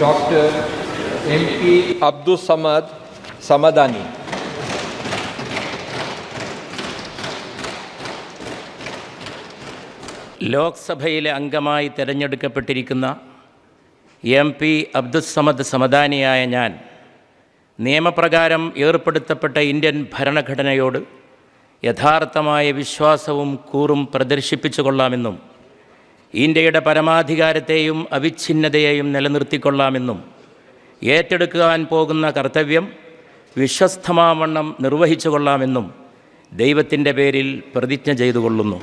Dr. M.P. Abdul Samad Samadani. ലോക്സഭയിലെ അംഗമായി തിരഞ്ഞെടുക്കപ്പെട്ടിരിക്കുന്ന എം പി അബ്ദുസമദ് സമദാനിയായ ഞാൻ നിയമപ്രകാരം ഏർപ്പെടുത്തപ്പെട്ട ഇന്ത്യൻ ഭരണഘടനയോട് യഥാർത്ഥമായ വിശ്വാസവും കൂറും പ്രദർശിപ്പിച്ചു കൊള്ളാമെന്നും ഇന്ത്യയുടെ പരമാധികാരത്തെയും അവിഛിന്നതയെയും നിലനിർത്തിക്കൊള്ളാമെന്നും ഏറ്റെടുക്കുവാൻ പോകുന്ന കർത്തവ്യം വിശ്വസ്തമാവണ്ണം നിർവഹിച്ചു കൊള്ളാമെന്നും ദൈവത്തിന്റെ പേരിൽ പ്രതിജ്ഞ ചെയ്തു കൊള്ളുന്നു